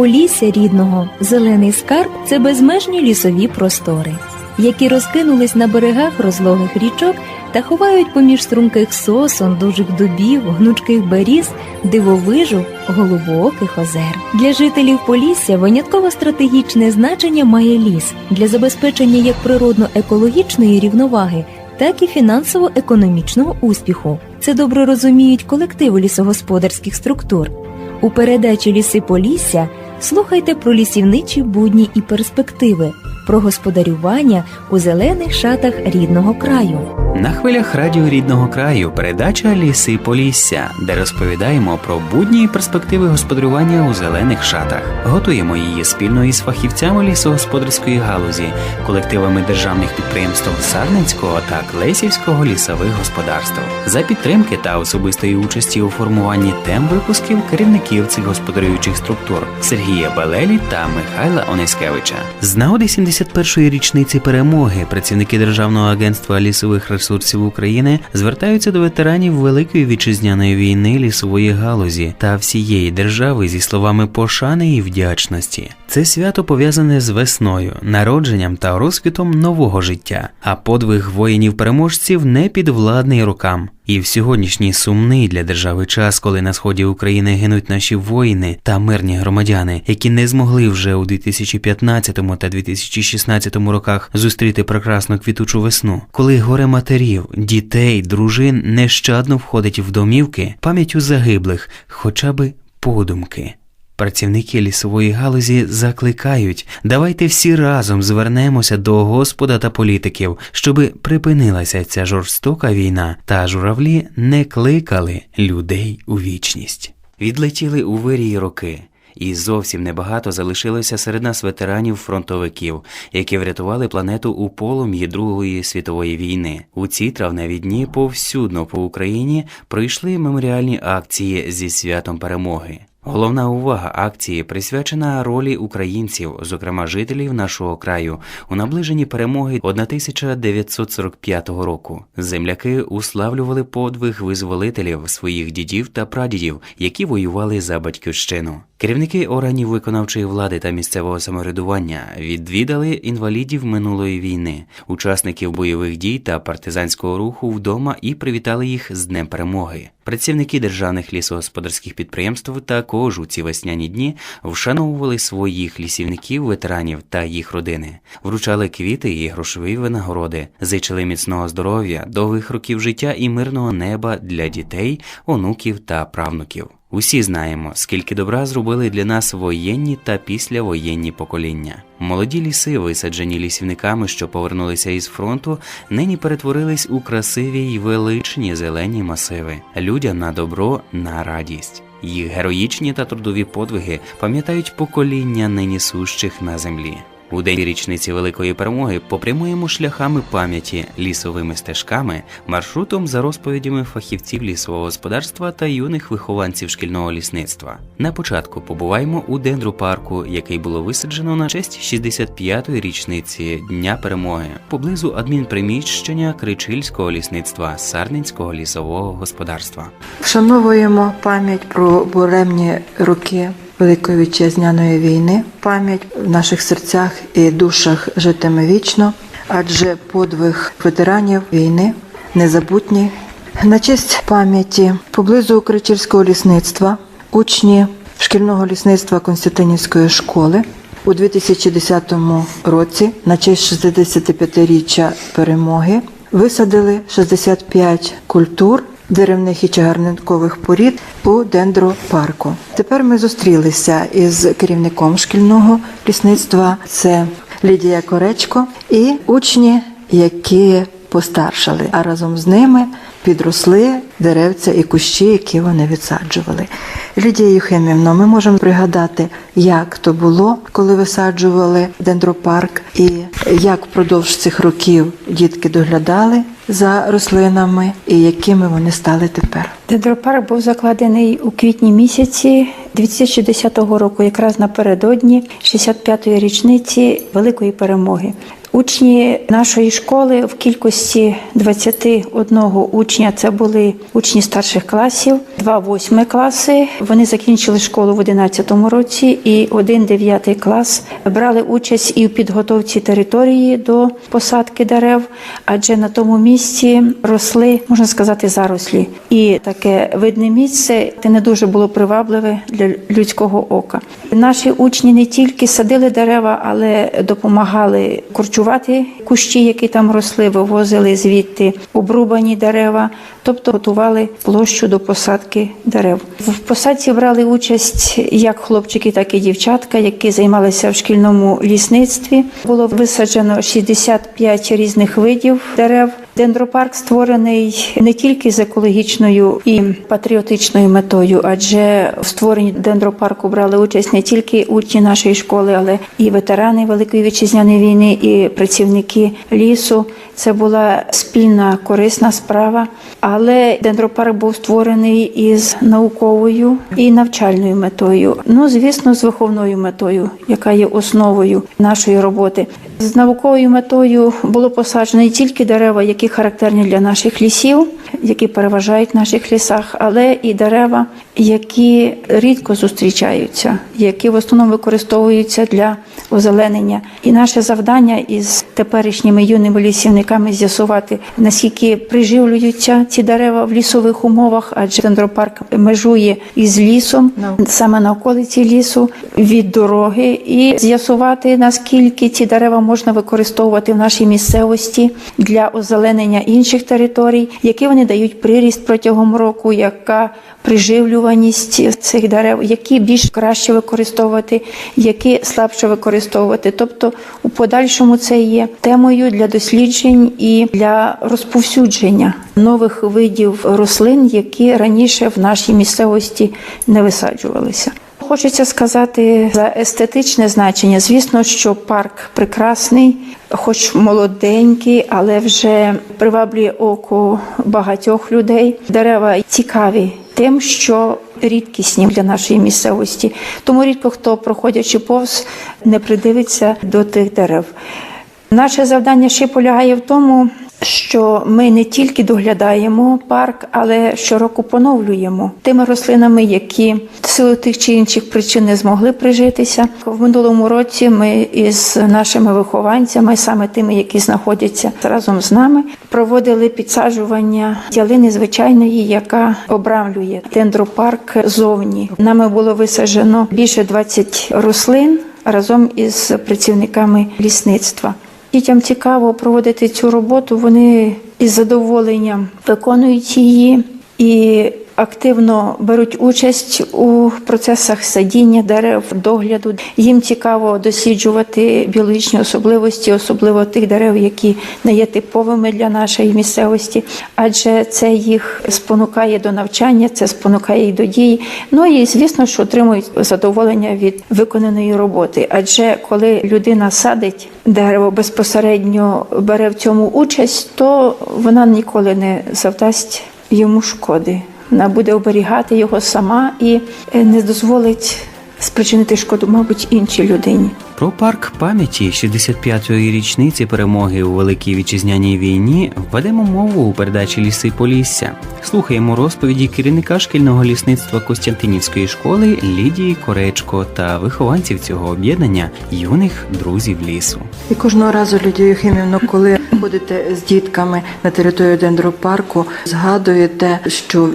Полісся рідного зелений скарб це безмежні лісові простори, які розкинулись на берегах розлогих річок та ховають поміж струнких сосон, дужих дубів, гнучких беріз, дивовижу, голубооких озер. Для жителів Полісся винятково стратегічне значення має ліс для забезпечення як природно-екологічної рівноваги, так і фінансово-економічного успіху. Це добре розуміють колективи лісогосподарських структур. У передачі Ліси Полісся слухайте про лісівничі будні і перспективи, про господарювання у зелених шатах рідного краю. На хвилях радіо рідного краю передача Ліси Полісся, де розповідаємо про будні і перспективи господарювання у зелених шатах. Готуємо її спільно із фахівцями лісогосподарської галузі, колективами державних підприємств Сарненського та Клесівського лісових господарств за підтримки та особистої участі у формуванні тем випусків керівників цих господарюючих структур Сергія Балелі та Михайла Онискевича. З нагоди 71-ї річниці перемоги працівники Державного агентства лісових ресурсів України звертаються до ветеранів Великої вітчизняної війни лісової галузі та всієї держави зі словами пошани і вдячності. Це свято пов'язане з весною, народженням та розквітом нового життя, а подвиг воїнів-переможців не підвладний рукам. І в сьогоднішній сумний для держави час, коли на сході України гинуть наші воїни та мирні громадяни, які не змогли вже у 2015 та 2016 роках зустріти прекрасну квітучу весну, коли горе матерів, дітей, дружин нещадно входить в домівки пам'яттю загиблих, хоча би подумки. Працівники лісової галузі закликають, давайте всі разом звернемося до Господа та політиків, щоби припинилася ця жорстока війна, та журавлі не кликали людей у вічність. Відлетіли у вирії роки. І зовсім небагато залишилося серед нас ветеранів-фронтовиків, які врятували планету у полум'ї Другої світової війни. У ці травневі дні повсюдно по Україні пройшли меморіальні акції зі святом перемоги. Головна увага акції присвячена ролі українців, зокрема жителів нашого краю, у наближенні перемоги 1945 року. Земляки уславлювали подвиг визволителів своїх дідів та прадідів, які воювали за батьківщину. Керівники органів виконавчої влади та місцевого самоврядування відвідали інвалідів минулої війни, учасників бойових дій та партизанського руху вдома і привітали їх з Днем Перемоги. Працівники державних лісогосподарських підприємств також у ці весняні дні вшановували своїх лісівників, ветеранів та їх родини, вручали квіти і грошові винагороди, зичили міцного здоров'я, довгих років життя і мирного неба для дітей, онуків та правнуків. Усі знаємо, скільки добра зробили для нас воєнні та післявоєнні покоління. Молоді ліси, висаджені лісівниками, що повернулися із фронту, нині перетворились у красиві й величні зелені масиви, людям на добро, на радість. Їх героїчні та трудові подвиги пам'ятають покоління нині сущих на землі. У день річниці великої перемоги попрямуємо шляхами пам'яті, лісовими стежками, маршрутом за розповідями фахівців лісового господарства та юних вихованців шкільного лісництва. На початку побуваємо у дендропарку, який було висаджено на честь 65-ї річниці Дня перемоги поблизу адмінприміщення Кричильського лісництва Сарненського лісового господарства. Вшановуємо пам'ять про буремні роки Великої вітчизняної війни. Пам'ять в наших серцях і душах житиме вічно, адже подвиг ветеранів війни незабутній. На честь пам'яті поблизу Кричівського лісництва учні шкільного лісництва Константинівської школи у 2010 році на честь 65-річчя перемоги висадили 65 культур деревних і чагарникових порід по дендропарку. Тепер ми зустрілися із керівником шкільного лісництва. Це Лідія Коречко і учні, які постаршали, а разом з ними підросли деревця і кущі, які вони відсаджували. Лідія Євхимівна, ми можемо пригадати, як то було, коли висаджували дендропарк, і як впродовж цих років дітки доглядали за рослинами, і якими вони стали тепер. Дендропарк був закладений у квітні місяці 2010 року, якраз напередодні 65-ї річниці Великої перемоги. Учні нашої школи в кількості 21 учня це були учні старших класів, два восьми класи. Вони закінчили школу в 11 році, і один дев'ятий клас брали участь і в підготовці території до посадки дерев, адже на тому місці росли, можна сказати, зарослі. І таке видне місце це не дуже було привабливе для людського ока. Наші учні не тільки садили дерева, але допомагали корчувати кущі, які там росли, вивозили звідти обрубані дерева, тобто готували площу до посадки дерев. В посадці брали участь як хлопчики, так і дівчатка, які займалися в шкільному лісництві. Було висаджено 65 різних видів дерев. Дендропарк створений не тільки з екологічною і патріотичною метою, адже в створенні дендропарку брали участь не тільки учні нашої школи, але і ветерани Великої вітчизняної війни, і працівники лісу. Це була спільна корисна справа. Але дендропарк був створений із науковою і навчальною метою. Ну, звісно, з виховною метою, яка є основою нашої роботи. З науковою метою було посаджено не тільки дерева, які характерні для наших лісів, які переважають в наших лісах, але і дерева, які рідко зустрічаються, які в основному використовуються для озеленення. І наше завдання із теперішніми юними лісівниками з'ясувати, наскільки приживлюються ці дерева в лісових умовах, адже дендропарк межує із лісом, саме на околиці лісу від дороги, і з'ясувати наскільки ці дерева можна використовувати в нашій місцевості для озеленення інших територій, які вони дають приріст протягом року, яка приживлюваність цих дерев, які більш краще використовувати, які слабше використовувати. Тобто, у подальшому це є темою для досліджень і для розповсюдження нових видів рослин, які раніше в нашій місцевості не висаджувалися. Хочеться сказати за естетичне значення. Звісно, що парк прекрасний, хоч молоденький, але вже приваблює око багатьох людей. Дерева цікаві тим, що рідкісні для нашої місцевості. Тому рідко хто, проходячи повз, не придивиться до тих дерев. Наше завдання ще полягає в тому, що ми не тільки доглядаємо парк, але щороку поновлюємо тими рослинами, які в силу тих чи інших причин не змогли прижитися. В минулому році ми із нашими вихованцями, саме тими, які знаходяться разом з нами, проводили підсаджування ялини звичайної, яка обрамлює дендропарк зовні. Нами було висаджено більше 20 рослин разом із працівниками лісництва. Дітям цікаво проводити цю роботу. Вони із задоволенням виконують її і активно беруть участь у процесах садіння дерев, догляду. Їм цікаво досліджувати біологічні особливості, особливо тих дерев, які не є типовими для нашої місцевості, адже це їх спонукає до навчання, це спонукає їх до дії. Ну і звісно, що отримують задоволення від виконаної роботи. Адже коли людина садить дерево безпосередньо бере в цьому участь, то вона ніколи не завдасть йому шкоди. Вона буде оберігати його сама і е, не дозволить спричинити шкоду, мабуть, іншій людині. Про парк пам'яті 65-ї річниці перемоги у Великій Вітчизняній війні ведемо мову у передачі Ліси Полісся. Слухаємо розповіді керівника шкільного лісництва Костянтинівської школи Лідії Коречко та вихованців цього об'єднання юних друзів лісу. І кожного разу, Лідія Єхимівно, коли ходите з дітками на територію дендропарку, згадуєте, що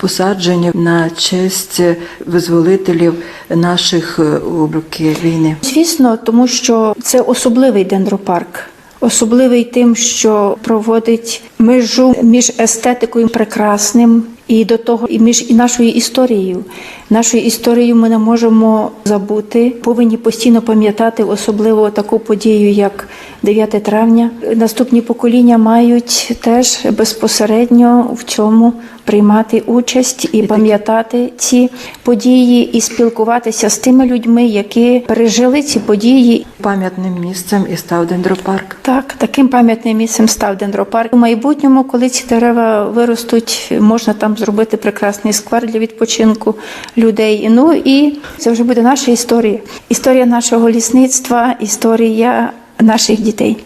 посадження на честь визволителів наших е, роки війни. Звісно, тому що це особливий дендропарк. Особливий тим, що проводить межу між естетикою прекрасним і до того, і між і нашою історією. Нашою історією ми не можемо забути. Повинні постійно пам'ятати особливо таку подію, як 9 травня. Наступні покоління мають теж безпосередньо в цьому приймати участь і пам'ятати ці події, і спілкуватися з тими людьми, які пережили ці події. Пам'ятним місцем і став дендропарк. Так, таким пам'ятним місцем став дендропарк. У майбутньому, коли ці дерева виростуть, можна там зробити прекрасний сквер для відпочинку людей. Ну і це вже буде наша історія. Історія нашого лісництва, історія наших дітей.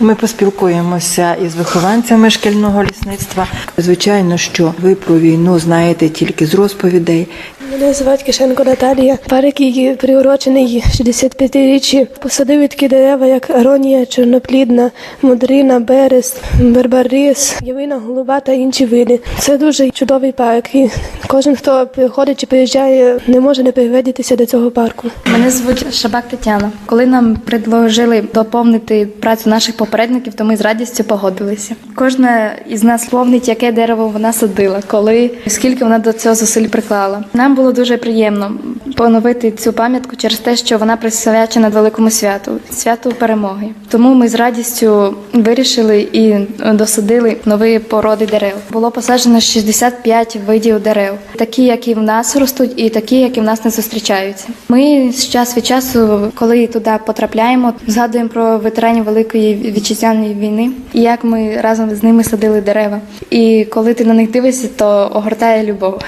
Ми поспілкуємося із вихованцями шкільного лісництва. Звичайно, що ви про війну знаєте тільки з розповідей. Мене звати Кишенко Наталія. Парк, який приурочений 65-річчі, посадив такі дерева, як аронія, чорноплідна, мудрина, берест, барбарис, явина голуба та інші види. Це дуже чудовий парк. І кожен, хто приходить чи приїжджає, не може не пригледітися до цього парку. Мене звуть Шабак Тетяна. Коли нам предложили доповнити працю наших попередників, то ми з радістю погодилися. Кожна із нас помнить, яке дерево вона садила, коли скільки вона до цього зусиль приклала. Нам було дуже приємно поновити цю пам'ятку через те, що вона присвячена великому святу святу перемоги. Тому ми з радістю вирішили і досадили нові породи дерев. Було посаджено 65 видів дерев, такі, які в нас ростуть, і такі, які в нас не зустрічаються. Ми з час від часу, коли туди потрапляємо, згадуємо про ветеранів Великої вітчизняної війни і як ми разом з ними садили дерева. І коли ти на них дивишся, то огортає любов.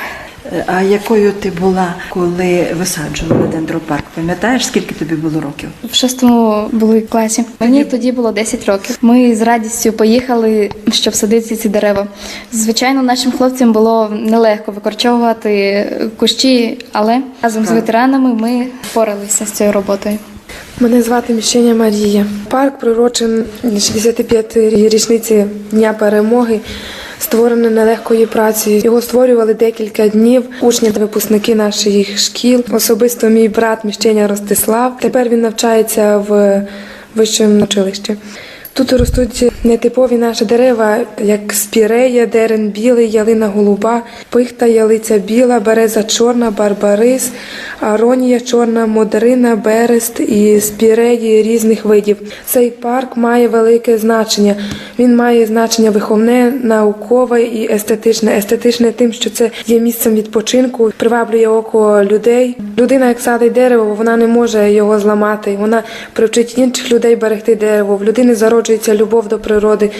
Е, А якою ти була, коли висаджували дендропарк? Пам'ятаєш, скільки тобі було років? В шостому були класі. Мені тоді було 10 років. Ми з радістю поїхали, щоб садити ці дерева. Звичайно, нашим хлопцям було нелегко викорчовувати кущі, але разом з ветеранами ми впоралися з цією роботою. Мене звати Міщеня Марія. Парк прирочен 65-й річниці Дня перемоги. Створений нелегкою працею. Його створювали декілька днів. Учні та випускники наших шкіл. Особисто мій брат Міщеня Ростислав. Тепер він навчається в вищому училищі. Тут ростуть нетипові наші дерева, як спірея, дерен білий, ялина голуба, пихта, ялиця біла, береза чорна, барбарис, аронія чорна, модрина, берест і спіреї різних видів. Цей парк має велике значення. Він має значення виховне, наукове і естетичне. Естетичне тим, що це є місцем відпочинку, приваблює око людей. Людина, як садить дерево, вона не може його зламати. Вона привчить інших людей берегти дерево. В людини зароджується любов до природи,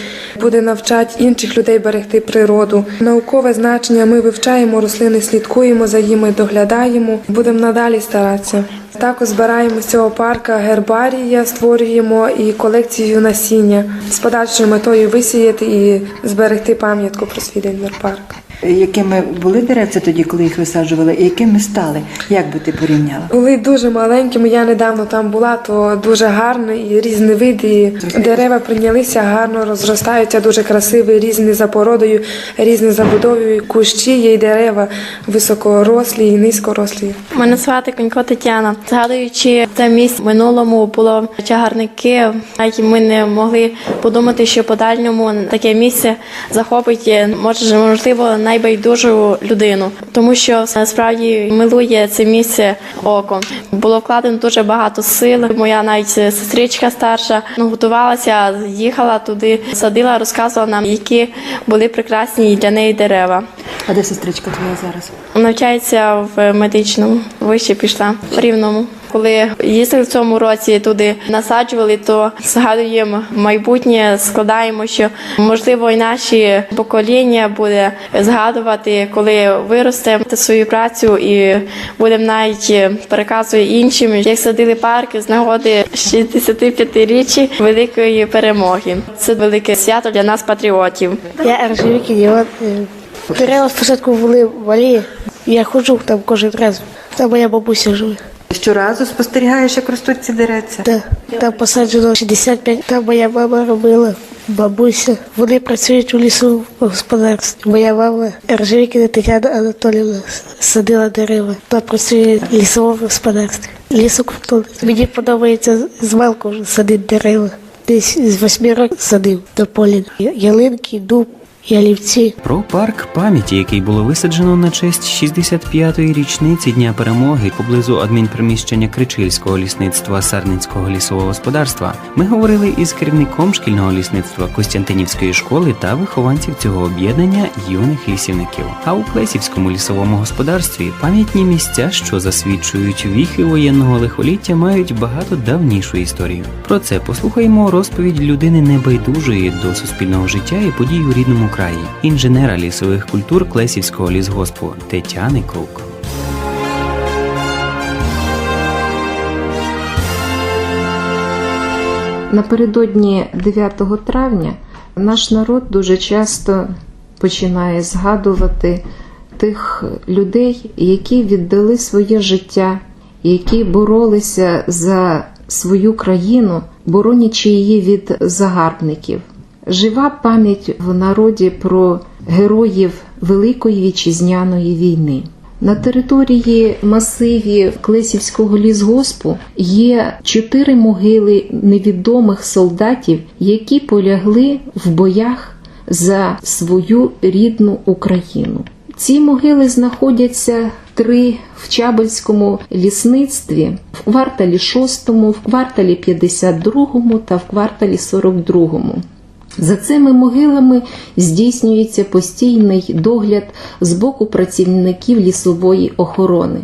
буде навчати інших людей берегти природу. Наукове значення ми вивчаємо рослини, слідкуємо за ними, доглядаємо. Будемо надалі старатися. Також збираємо з цього парка гербарія, створюємо і колекцію насіння з подальшою метою висіяти і зберегти пам'ятку про свій дендропарк. Якими були деревця тоді, коли їх висаджували, і якими стали? Як би ти порівняла? Були дуже маленькими. Я недавно там була, то дуже гарно і різні види. і Дерева прийнялися гарно, розростаються дуже красиві, різні за породою, різні забудовою. Кущі є й дерева високорослі і низькорослі. Мене звати Конько Тетяна. Згадуючи це місце в минулому було чагарники, які ми не могли подумати, що по дальньому таке місце захопить може можливо найбайдужу людину, тому що насправді милує це місце око. Було вкладено дуже багато сил. Моя навіть сестричка старша ну, готувалася, їхала туди, садила, розказувала нам, які були прекрасні для неї дерева. А де сестричка твоя зараз? Навчається в медичному, вище пішла в рівному. Коли їздили в цьому році туди насаджували, то згадуємо майбутнє, складаємо, що можливо і наші покоління буде згадувати, коли виростемо свою працю і будемо навіть переказувати іншим, як садили парки з нагоди 65-річчя великої перемоги. Це велике свято для нас, патріотів. Я Ержевік ідіот. Дерева спочатку були малі. Я ходжу там кожен раз. Там моя бабуся живе. Щоразу спостерігаєш, як ростуть ці деревця? Та, там посаджено 65. Там моя мама робила. Бабуся. Вони працюють у лісовому господарстві. Моя мама Ержевікіна Тетяна Анатоліївна садила дерева. Та працює в лісовому господарстві. Лісокультури. Мені подобається з малку садити дерева. Десь з восьми років садив на полі. Ялинки, дуб, ялівці. Про парк пам'яті, який було висаджено на честь 65-ї річниці Дня перемоги поблизу адмінприміщення Кричильського лісництва Сарненського лісового господарства, ми говорили із керівником шкільного лісництва Костянтинівської школи та вихованців цього об'єднання юних лісівників. А у Плесівському лісовому господарстві пам'ятні місця, що засвідчують віхи воєнного лихоліття, мають багато давнішу історію. Про це послухаємо розповідь людини небайдужої до суспільного життя і подій у рідному краї, інженера лісових культур Клесівського лісгоспу Тетяни Крук. Напередодні 9 травня наш народ дуже часто починає згадувати тих людей, які віддали своє життя, які боролися за свою країну, боронячи її від загарбників. Жива пам'ять в народі про героїв Великої вітчизняної війни. На території масивів Клесівського лісгоспу є чотири могили невідомих солдатів, які полягли в боях за свою рідну Україну. Ці могили знаходяться три в Чабельському лісництві, в кварталі 6, в кварталі 52 та в кварталі 42. За цими могилами здійснюється постійний догляд з боку працівників лісової охорони.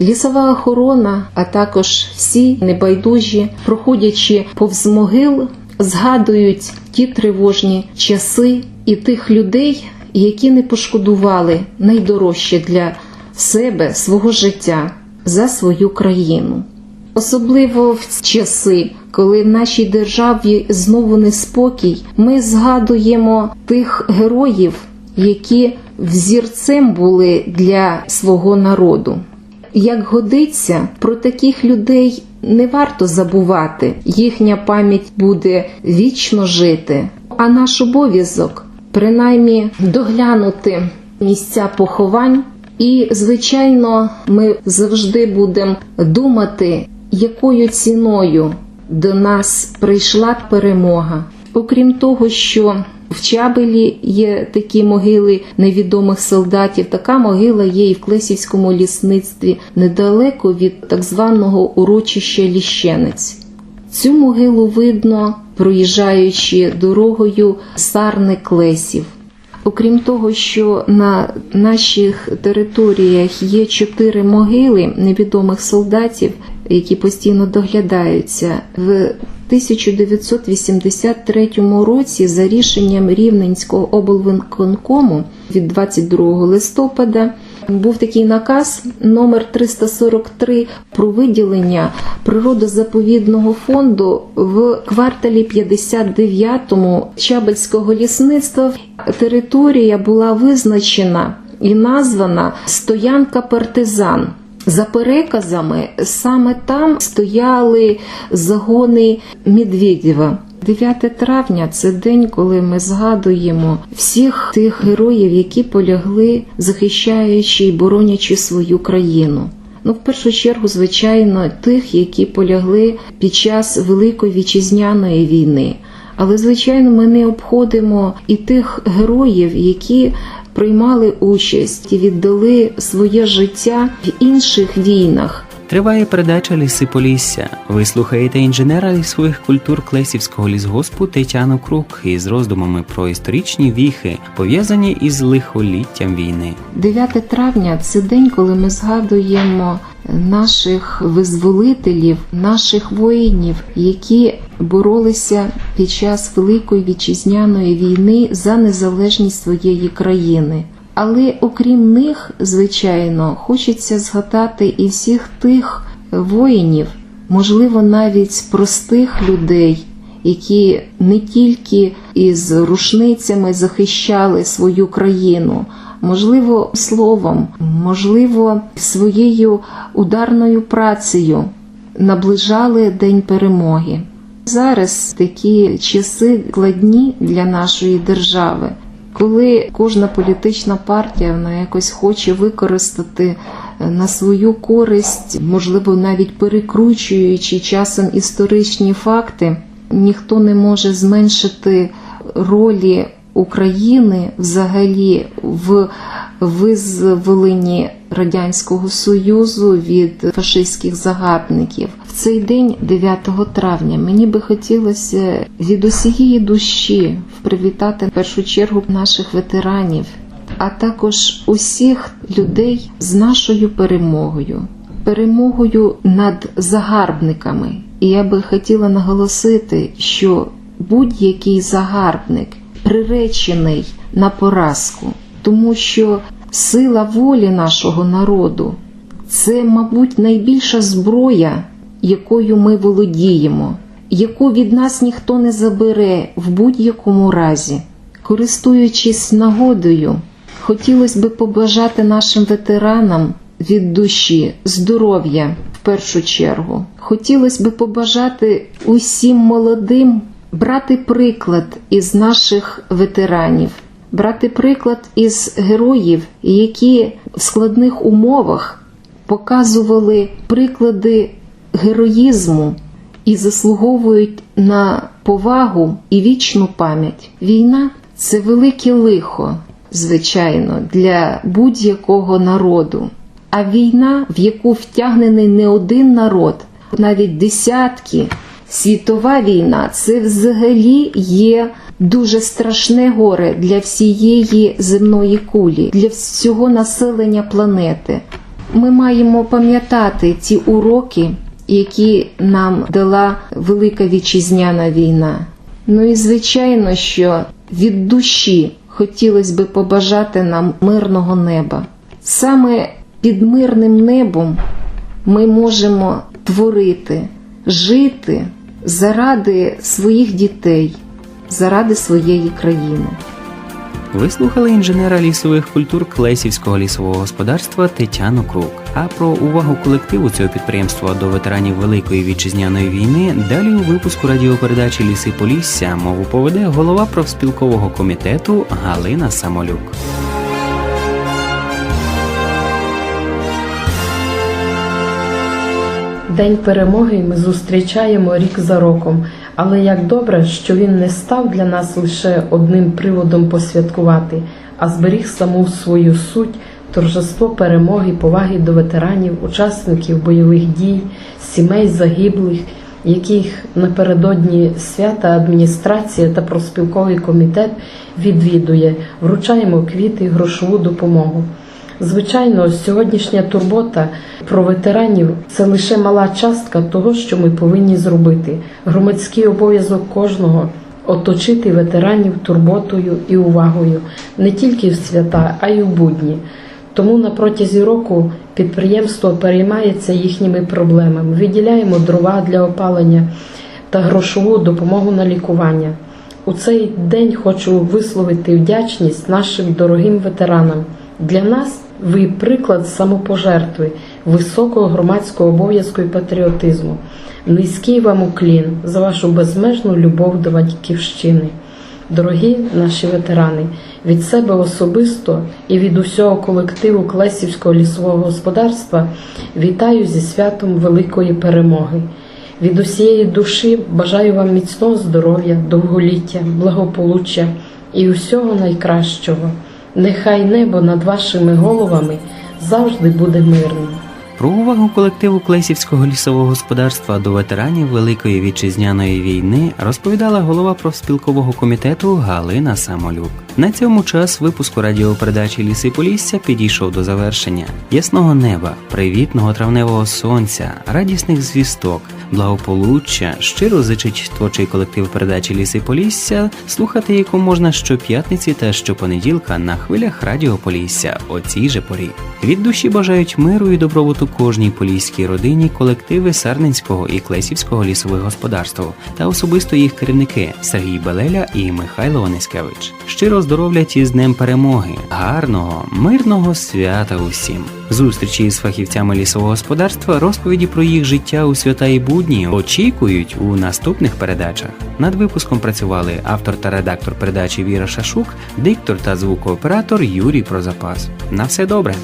Лісова охорона, а також всі небайдужі, проходячи повз могил, згадують ті тривожні часи і тих людей, які не пошкодували найдорожче для себе свого життя за свою країну. Особливо в часи, коли в нашій державі знову неспокій, ми згадуємо тих героїв, які взірцем були для свого народу. Як годиться, про таких людей не варто забувати, їхня пам'ять буде вічно жити. А наш обов'язок принаймні доглянути місця поховань. І, звичайно, ми завжди будемо думати, якою ціною до нас прийшла перемога. Окрім того, що в Чабелі є такі могили невідомих солдатів, така могила є і в Клесівському лісництві недалеко від так званого урочища Ліщенець. Цю могилу видно, проїжджаючи дорогою Сарни Клесів. Окрім того, що на наших територіях є чотири могили невідомих солдатів, які постійно доглядаються, в 1983 році за рішенням Рівненського облвиконкому від 22 листопада був такий наказ номер 343 про виділення природозаповідного фонду в кварталі 59-му Чабельського лісництва. Територія була визначена і названа Стоянка партизан. За переказами, саме там стояли загони Медведєва. 9 травня це день, коли ми згадуємо всіх тих героїв, які полягли, захищаючи і боронячи свою країну. Ну, в першу чергу, звичайно, тих, які полягли під час Великої вітчизняної війни. Але, звичайно, ми не обходимо і тих героїв, які приймали участь і віддали своє життя в інших війнах. Триває передача Ліси Полісся. Ви слухаєте інженера лісових культур Клесівського лісгоспу Тетяну Крук із роздумами про історичні віхи, пов'язані із лихоліттям війни. 9 травня це день, коли ми згадуємо наших визволителів, наших воїнів, які боролися під час Великої вітчизняної війни за незалежність своєї країни. Але окрім них, звичайно, хочеться згадати і всіх тих воїнів, можливо, навіть простих людей, які не тільки із рушницями захищали свою країну, можливо, словом, можливо, своєю ударною працею наближали День перемоги. Зараз такі часи складні для нашої держави, коли кожна політична партія вона якось хоче використати на свою користь, можливо, навіть перекручуючи часом історичні факти, ніхто не може зменшити ролі України взагалі в визволенні Радянського Союзу від фашистських загарбників. Цей день, 9 травня, мені би хотілося від усієї душі привітати в першу чергу наших ветеранів, а також усіх людей з нашою перемогою, перемогою над загарбниками. І я би хотіла наголосити, що будь-який загарбник приречений на поразку, тому що сила волі нашого народу це, мабуть, найбільша зброя, якою ми володіємо. яку від нас ніхто не забере в будь-якому разі. Користуючись нагодою, хотілося би побажати нашим ветеранам від душі здоров'я в першу чергу. Хотілося би побажати усім молодим брати приклад із наших ветеранів, брати приклад із героїв, які в складних умовах показували приклади героїзму і заслуговують на повагу і вічну пам'ять. Війна це велике лихо, звичайно, для будь-якого народу. А війна, в яку втягнений не один народ, навіть десятки, світова війна це взагалі є дуже страшне горе для всієї земної кулі, для всього населення планети. Ми маємо пам'ятати ці уроки, які нам дала Велика Вітчизняна війна. Ну і звичайно, що від душі хотілося би побажати нам мирного неба. Саме під мирним небом ми можемо творити, жити заради своїх дітей, заради своєї країни. Ви слухали інженера лісових культур Клесівського лісового господарства Тетяну Крук. А про увагу колективу цього підприємства до ветеранів Великої вітчизняної війни далі у випуску радіопередачі Ліси Полісся мову поведе голова профспілкового комітету Галина Самолюк. День перемоги ми зустрічаємо рік за роком, але як добре, що він не став для нас лише одним приводом посвяткувати, а зберіг саму свою суть, торжество перемоги, поваги до ветеранів, учасників бойових дій, сімей загиблих, яких напередодні свята адміністрація та проспілковий комітет відвідує, вручаємо квіти, грошову допомогу. Звичайно, сьогоднішня турбота про ветеранів це лише мала частка того, що ми повинні зробити. Громадський обов'язок кожного оточити ветеранів турботою і увагою не тільки в свята, а й у будні. Тому на протязі року підприємство переймається їхніми проблемами. Виділяємо дрова для опалення та грошову допомогу на лікування. У цей день хочу висловити вдячність нашим дорогим ветеранам. Для нас ви приклад самопожертви, високого громадського обов'язку і патріотизму. Низький вам уклін за вашу безмежну любов до батьківщини. Дорогі наші ветерани, від себе особисто і від усього колективу Клесівського лісового господарства вітаю зі святом великої перемоги. Від усієї душі бажаю вам міцного здоров'я, довголіття, благополуччя і усього найкращого. Нехай небо над вашими головами завжди буде мирним. Про увагу колективу Клесівського лісового господарства до ветеранів Великої вітчизняної війни розповідала голова профспілкового комітету Галина Самолюк. На цьому час випуску радіопередачі Ліси Полісся підійшов до завершення ясного неба, привітного травневого сонця, радісних звісток, благополуччя. Щиро зичить творчий колектив передачі Ліси Полісся, слухати яку можна щоп'ятниці та щопонеділка на хвилях Радіо Полісся о цій же порі. Від душі бажають миру і добробуту кожній поліській родині колективи Сарненського і Клесівського лісових господарств та особисто їх керівники Сергій Белеля і Михайло Онискевич. Щиро здоровлять із Днем Перемоги, гарного, мирного свята усім. Зустрічі з фахівцями лісового господарства, розповіді про їх життя у свята і будні очікують у наступних передачах. Над випуском працювали автор та редактор передачі Віра Шашук, диктор та звукооператор Юрій Прозапас. На все добре.